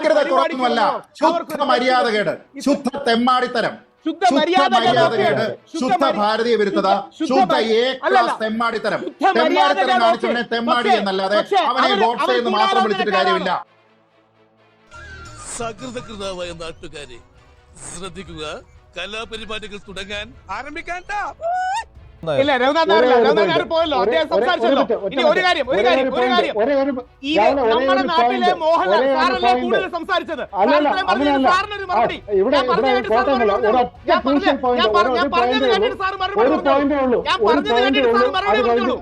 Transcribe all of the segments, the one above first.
ജാഗ്രത കുറവൊന്നുമല്ല ശുദ്ധ മര്യാദകേട് ശുദ്ധ തെമ്മാടിത്തരം ശുദ്ധ ശുദ്ധ മര്യാദകേട് ശുദ്ധ ഭാരതീയ വിരുദ്ധത ശുദ്ധ ഏ ക്ലാസ് തെമ്മാടിത്തരം. തെമ്മാടിത്തരം. കാണിച്ചവനെ തെമ്മാടി എന്നല്ലാതെ അവനെ ഗോഡ്സെ എന്ന് മാത്രം വിളിച്ചിട്ട് കാര്യമില്ല. സകൃതകൃതാവായ നാട്ടുകാരെ ശ്രദ്ധിക്കുക. കലാപരിപാടികൾ തുടങ്ങാൻ ആരംഭിക്കാൻ ഇല്ല രഘുനാഥ് നായർ രഘുനാഥ് പോയല്ലോ. അദ്ദേഹം സംസാരിച്ചല്ലോ. ഇനി ഒരു കാര്യം ഒരു കാര്യം ഒരു കാര്യം. ഈ നമ്മുടെ നാട്ടിലെ മോഹൻലാൽ സാറല്ലേ കൂടുതൽ സംസാരിച്ചത്. സാറിനൊരു മറുപടി. ഞാൻ കേട്ടിട്ട് സാർ മറുപടി പറഞ്ഞത്. പറഞ്ഞ- കേട്ടിട്ട് സാർ മറുപടി പറഞ്ഞു. ഞാൻ പറഞ്ഞത് കേട്ടിട്ട് സാർ മറുപടി പറഞ്ഞോളൂ.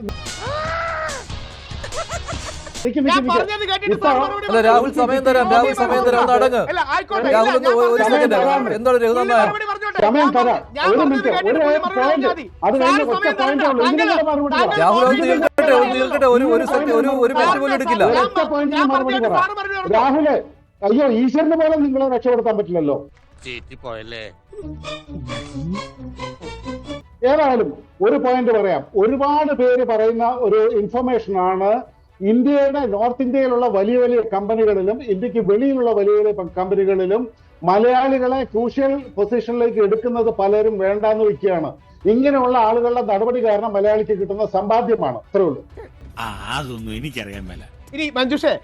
ഞാൻ പറഞ്ഞത്. കേട്ടിട്ട് സാർ മറുപടി അല്ല പറഞ്ഞു. രാഹുൽ സമയം തരാം രാഹുൽ സമയം തരാം. ഒന്ന് അടങ്ങ്. അല്ല, രാഹുൽ ഒന്ന് ഒരു സെക്കൻഡ്. എന്താണ് രഘുനാഥ് നായർ. സമയം തരാം. ഒരു മിനിറ്റ്. ഒരു. അത് കഴിഞ്ഞ് ഒറ്റ. ഉള്ളൂ. മറുപടി ഒറ്റ മറുപടി പറ. രാഹുൽ അയ്യോ ഈശ്വരന് പോലെ നിങ്ങളെ രക്ഷപ്പെടുത്താൻ പറ്റില്ലല്ലോ പോയല്ലേ ഏതായാലും ഒരു പോയിന്റ് പറയാം ഒരുപാട് പേര് പറയുന്ന ഒരു ഇൻഫർമേഷൻ ആണ് ഇന്ത്യയുടെ നോർത്ത് ഇന്ത്യയിലുള്ള വലിയ വലിയ കമ്പനികളിലും ഇന്ത്യയ്ക്ക് വെളിയിലുള്ള വലിയ വലിയ കമ്പനികളിലും മലയാളികളെ ക്രൂഷ്യൽ പൊസിഷനിലേക്ക് എടുക്കുന്നത് പലരും വേണ്ടാന്ന് വെക്കുകയാണ് ഇങ്ങനെയുള്ള ആളുകളുടെ നടപടി കാരണം മലയാളിക്ക് കിട്ടുന്ന സമ്പാദ്യമാണ്. അത്രേ ഉള്ളൂ. അതൊന്നും എനിക്കറിയാൻ മേല. ഇനി മഞ്ജുഷേ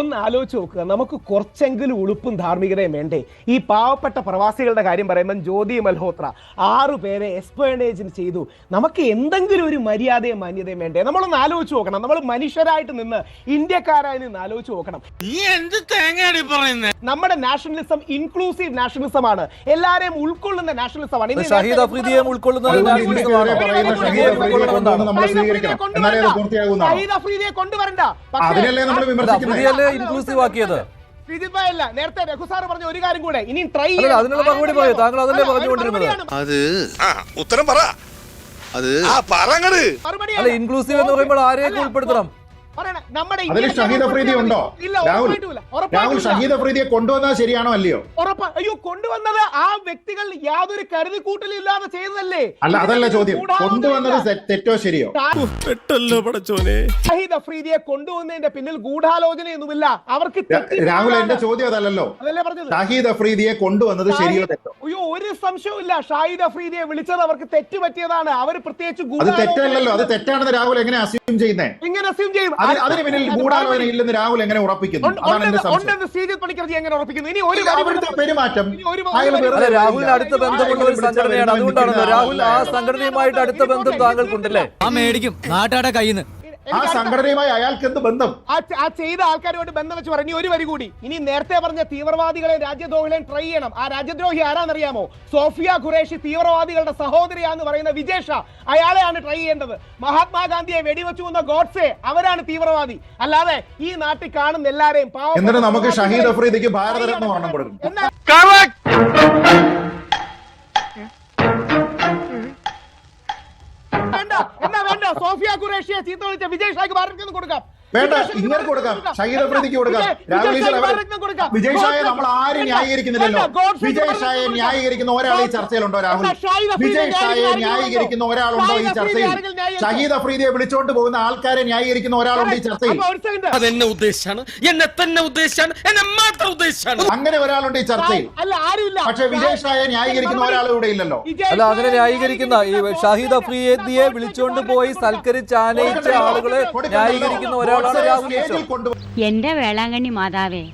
ഒന്ന് ആലോചിച്ച് നോക്കുക. നമുക്ക് കുറച്ചെങ്കിലും ഉളുപ്പും ധാർമ്മികതയും വേണ്ടേ? ഈ പാവപ്പെട്ട പ്രവാസികളുടെ കാര്യം പറയുമ്പോൾ ജ്യോതി മൽഹോത്ര ആറു പേരെ എക്സ്പേണേജിന് ചെയ്തു. നമുക്ക് എന്തെങ്കിലും ഒരു മര്യാദയും മാന്യതയും വേണ്ടേ? നമ്മളൊന്ന് ആലോചിച്ച് നോക്കണം. നമ്മൾ മനുഷ്യരായിട്ട് നിന്ന് ഇന്ത്യക്കാരായി നിന്ന് ആലോചിച്ച് നോക്കണം. നമ്മുടെ നാഷണലിസം ഇൻക്ലൂസീവ് നാഷണലിസം ആണ് എല്ലാരെയും ഉൾക്കൊള്ളുന്ന നാഷണലിസം ആണ് ഇനി ഷഹീദ് അഫ്രീദിയെ കൊണ്ടുവന്ന് നമ്മൾ സ്വീകരിക്കണം അഫ്രീദിയെ അത് കൊണ്ടുവരണ്ട. ഷഹീദ് അഫ്രീദിയെ കൊണ്ടുവരണ്ട. പക്ഷേ ഇൻക്ലൂസീവ് ആക്കിയത്? അല്ല നേരത്തെ രഘുസാർ പറഞ്ഞ ഒരു കാര്യം കൂടെ. ഇനി ട്രൈ അതിനുള്ള മറുപടി പറയൂ. താങ്കൾ അതല്ലേ പറഞ്ഞുകൊണ്ടിരുന്നത്. അത് ആ ഉത്തരം പറ. അത് ആ പറങ്ങട് അല്ല ഇൻക്ലൂസീവ് എന്ന് പറയുമ്പോൾ ആരെയൊക്കെ ഉൾപ്പെടുത്തണം? നമ്മുടെ അതിൽ ഷഹീദ് അഫ്രീദി ഉണ്ടോ? ഇല്ല രാഹുൽ രാഹുൽ ഷഹീദ് അഫ്രീദിയെ കൊണ്ടുവന്നത് ശരിയാണോ അല്ലയോ? ഉറപ്പ് അയ്യോ കൊണ്ടുവന്നത് ആ വ്യക്തികൾ യാതൊരു കരുതി കൂട്ടലില്ലാതെ ചെയ്തതല്ലേ? അല്ല അതല്ല ചോദ്യം. കൊണ്ടുവന്നത് തെറ്റോ ശരിയോ? പെട്ടല്ലോ പടച്ചോനെ. ഷഹീദ് അഫ്രീദിയെ കൊണ്ടുവന്നതിന്റെ പിന്നിൽ ഗൂഢാലോചനയൊന്നുമില്ല. അവർക്ക് രാഹുൽ എന്റെ ചോദ്യം അതല്ലല്ലോ. അതല്ലേ പറഞ്ഞത്? ഷഹീദ് അഫ്രീദിയെ കൊണ്ടുവന്നത് ശരിയോ തെറ്റോ? അയ്യോ ഒരു സംശയവും ഷാഹിദ് അഫ്രീദിയെ വിളിച്ചത് അവർക്ക് തെറ്റ് പറ്റിയതാണ്. അവർ പ്രത്യേകിച്ച് അത് തെറ്റല്ലല്ലോ. അത് തെറ്റാണെന്ന് രാഹുൽ എങ്ങനെ അസ്യൂം ചെയ്യുന്നേ? എങ്ങനെ അസ്യൂം ചെയ്യും? അതിന് അതിന് പിന്നിൽ ഗൂഢാലോചന ഇല്ലെന്ന് രാഹുൽ എങ്ങനെ ഉറപ്പിക്കുന്നു അതാണ് എന്റെ ഉണ്ടെന്ന് സംശയം ഉണ്ടെന്ന് ശ്രീജിത്ത് പണിക്കർജി എങ്ങനെ ഉറപ്പിക്കുന്നു ഇനി ഒരു ഇല്ല, പെരുമാറ്റം രാഹുലിന് അടുത്ത ബന്ധം ഒരു സംഘടനയാണ് അതുകൊണ്ടാണല്ലോ രാഹുൽ ആ സംഘടനയുമായിട്ട് അടുത്ത ബന്ധം താങ്കൾക്കുണ്ടല്ലേ ആ മേടിക്കും നാട്ടാടെ കയ്യിൽ നിന്ന് ആ സംഘടനയുമായി അയാൾക്ക് എന്ത് ബന്ധം? ആ ആ ചെയ്ത ആൾക്കാരുമായിട്ട് ബന്ധം വെച്ച് പറഞ്ഞു. ഒരു വരി കൂടി. ഇനി നേരത്തെ പറഞ്ഞ തീവ്രവാദികളെ രാജ്യദ്രോഹികളെ ട്രൈ ചെയ്യണം. ആ രാജ്യദ്രോഹി ആരാന്നറിയാമോ? സോഫിയ ഖുറേഷി തീവ്രവാദികളുടെ സഹോദരിയാന്ന് പറയുന്ന വിജേഷ. അയാളെയാണ് ട്രൈ ചെയ്യേണ്ടത്. മഹാത്മാഗാന്ധിയെ വെടിവെച്ചു കൊന്ന ഗോഡ്സെ അവരാണ് തീവ്രവാദി. അല്ലാതെ ഈ നാട്ടിൽ കാണുന്ന എല്ലാരെയും എന്നിട്ട് നമുക്ക് ഷഹീദ് അഫ്രീദിക്ക് ഭാരതരത്ന കൊടുക്കും ഖുറേഷിയെ ചീത്ത വിളിച്ച വിജയ് ഷായ്ക്ക് ഭാരതത്തിന് കൊടുക്കാം. വേണ്ട ഇങ്ങനെ കൊടുക്കാം. ശൈലപ്രതിക്ക് ഷഹീദ് അഫ്രീദിക്ക് കൊടുക്കാം. വിജയ്- രാഹുൽ വിജയ് ഈശ്വർ ഷായെ നമ്മൾ ആരും ന്യായീകരിക്കുന്നില്ലല്ലോ. വിജയ് ഷായെ ന്യായീകരിക്കുന്ന ഒരാൾ ഈ ചർച്ചയിലുണ്ടോ രാഹുൽ? വിജയ് ഷായെ ന്യായീകരിക്കുന്ന ഒരാളുണ്ടോ ഈ ചർച്ചയിൽ? ഷഹീദ് അഫ്രീദിയെ വിളിച്ചോണ്ട് പോകുന്ന ആൾക്കാരെ ന്യായീകരിക്കുന്ന ഒരാളുണ്ട് ഈ ചർച്ചയിൽ. അതെന്നെ ഉദ്ദേശിച്ചാണ് എന്നെ തന്നെ ഉദ്ദേശിച്ചാണ് എന്നെ മാത്രം ഉദ്ദേശിച്ചാണ് അങ്ങനെ ഒരാളുണ്ട് ഈ ചർച്ചയിൽ. പക്ഷെ വിജയ് ഷായെ ന്യായീകരിക്കുന്ന ഒരാൾ ഇവിടെ ഇല്ലല്ലോ. അല്ല അങ്ങനെ ന്യായീകരിക്കുന്ന ഈ ഷഹീദ് അഫ്രീദിയെ വിളിച്ചോണ്ട് പോയി സൽക്കരിച്ച് ആനയിച്ച ആളുകളെ ന്യായീകരിക്കുന്ന ഈശ്വർ എന്റെ വേളാങ്കണ്ണി മാതാവേ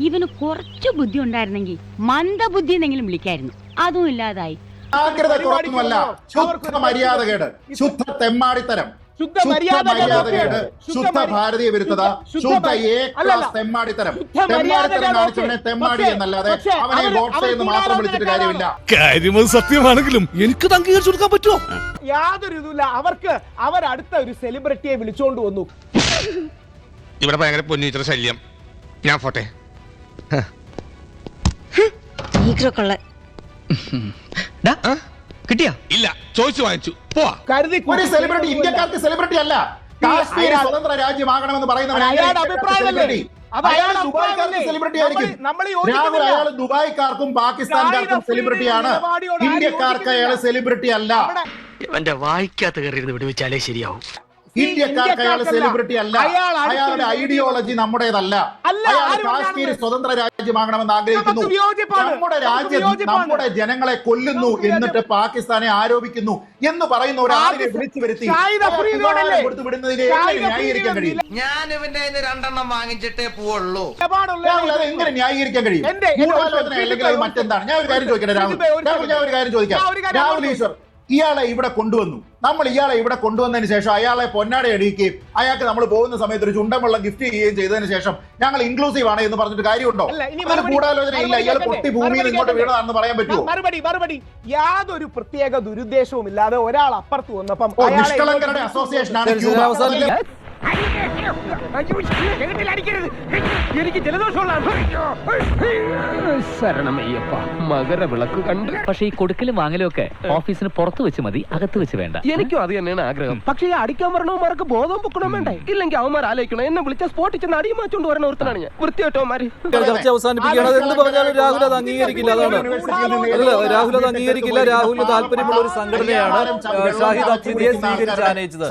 ഇവന് കുറച്ചു ബുദ്ധി ഉണ്ടായിരുന്നെങ്കിൽ മന്ദബുദ്ധി എന്നെങ്കിലും വിളിക്കായിരുന്നു. അതും ഇല്ലാതായി. ശുദ്ധ മര്യാദകേട്. ശുദ്ധ തെമ്മാടിത്തരം. ശുദ്ധ ശുദ്ധ ഭാരതീയ വിരുദ്ധത. ക്ലാസ് തെമ്മാടിത്തരം. തെമ്മാടിത്തരം കാണിച്ചവനെ തെമ്മാടി എന്നല്ലാതെ അവനെ അവർ ഗോഡ്സെ എന്ന് മാത്രം വിളിച്ചിട്ട് കാര്യമില്ല. കാര്യം സത്യമാണെങ്കിലും എനിക്ക് അംഗീകരിച്ചു കൊടുക്കാൻ പറ്റുമോ? യാതൊരു ഇതുമില്ല. അവർക്ക് അവരടുത്ത ഒരു സെലിബ്രിറ്റിയെ വിളിച്ചോണ്ട് വന്നു. ഇവിടെ ഭയങ്കര പൊന്നീറ്റർ ശല്യം. ഞാൻ പോട്ടെ. കിട്ടിയാ? ഇല്ല. ചോദിച്ചു വാങ്ങിച്ചു. പോവാ. കരുതി ഒരു സെലിബ്രിറ്റി ഇന്ത്യക്കാർക്ക് സെലിബ്രിറ്റി അല്ല. കാശ്മീർ സ്വതന്ത്ര രാജ്യമാകണമെന്ന് പറയുന്നവൻ ദുബായിക്കാർക്കും അഭിപ്രായമല്ലേ? അയാൾ ദുബായ്ക്കാർക്ക് സെലിബ്രിറ്റി ആയിരിക്കും. നമ്മൾ രാഹുൽ യോജിക്കുന്നില്ല. അയാൾ ദുബായ്ക്കാർക്കും പാകിസ്ഥാൻകാർക്കും സെലിബ്രിറ്റിയാണ് ഇന്ത്യക്കാർക്ക് അയാൾ സെലിബ്രിറ്റി അല്ല. എന്റെ വായിക്കാത്ത കയറി വിടുവിച്ചാലേ ശരിയാവും. ഇന്ത്യക്കാർക്ക് അയാൾ. സെലിബ്രിറ്റി അല്ല. അയാളുടെ ഐഡിയോളജി നമ്മുടേതല്ല. അയാൾ കാശ്മീർ സ്വതന്ത്ര രാജ്യമാകണമെന്ന് ആഗ്രഹിക്കുന്നു. നമ്മുടെ രാജ്യത്ത് രാജ്യം നമ്മുടെ ജനങ്ങളെ കൊല്ലുന്നു എന്നിട്ട് പാകിസ്ഥാനെ ആരോപിക്കുന്നു എന്ന് പറയുന്ന ഒരാളെ വിളിച്ചു വരുത്തി. കൊടുത്ത് വിടുന്നതിനെ എങ്ങനെ ന്യായീകരിക്കാൻ കഴിയും? ഞാൻ ഇവന്റെ രണ്ടെണ്ണം വാങ്ങിച്ചിട്ടേ പോവുള്ളൂ. അത് എങ്ങനെ ന്യായീകരിക്കാൻ കഴിയും? അല്ലെങ്കിൽ മറ്റെന്താണ്? ഞാൻ ഒരു കാര്യം ചോദിക്കട്ടെ രാഹുൽ? ഞാൻ ഒരു കാര്യം ചോദിക്കാം. രാഹുൽ ഈശ്വർ ഇയാളെ ഇവിടെ കൊണ്ടുവന്നു. നമ്മൾ ഇയാളെ ഇവിടെ കൊണ്ടുവന്നതിന് ശേഷം അയാളെ പൊന്നാടെ അടിയിക്കുകയും അയാൾക്ക് നമ്മൾ പോകുന്ന സമയത്ത് ഒരു ചുണ്ടൻ വെള്ളം ഗിഫ്റ്റ് ചെയ്യുകയും ചെയ്തതിന് ശേഷം ഞങ്ങൾ ഇൻക്ലൂസീവ് ആണ് എന്ന് പറഞ്ഞിട്ട് കാര്യമുണ്ടോ? അല്ല, ഇനി മറുപടി- ഗൂഢാലോചന ഇല്ല. ഇയാൾ പൊട്ടി ഭൂമിയിൽ ഇങ്ങോട്ട്. വീണതാണെന്ന് പറയാൻ പറ്റുമോ? മറുപടി മറുപടി. യാതൊരു പ്രത്യേക ദുരുദ്ദേശവും ഇല്ലാതെ ഒരാൾ അപ്പുറത്ത് വന്നപ്പം നിഷ്കളങ്കരുടെ അസോസിയേഷൻ ആണ്? എനിക്ക് ജലദോഷമുള്ള ശരണമയ്യപ്പ മകരവിളക്ക് കണ്ട്. പക്ഷെ ഈ കൊടുക്കലും വാങ്ങലും ഒക്കെ ഓഫീസിന് പുറത്ത് വെച്ച് മതി അകത്ത് വെച്ച് വേണ്ട. എനിക്കും അത് തന്നെയാണ് ആഗ്രഹം. പക്ഷേ ഈ അടിക്കാൻ വരണവന്മാർക്ക് ബോധം പൊക്കണം വേണ്ടേ? ഇല്ലെങ്കിൽ അവന്മാർ ആലോചിക്കണം എന്നെ വിളിച്ച സ്പോട്ടിൽ ചെന്ന് അടിയും മാച്ചോണ്ട് വരണ ഒരുത്തനാണ് ഞാൻ. വൃത്തിയോട്ടവന്മാര് ചർച്ച അവസാനിപ്പിക്കുകയാണ്. അത് എന്ത് പറഞ്ഞാലും രാഹുൽ അത് അംഗീകരിക്കില്ല അതാണ്. അല്ല രാഹുൽ അത് അംഗീകരിക്കില്ല. രാഹുലിന് താല്പര്യമുള്ള ഒരു സംഘടനയാണ് ഷാഹിദ് അഫ്രീദിയെ സ്വീകരിച്ച് ആനയിച്ചത്.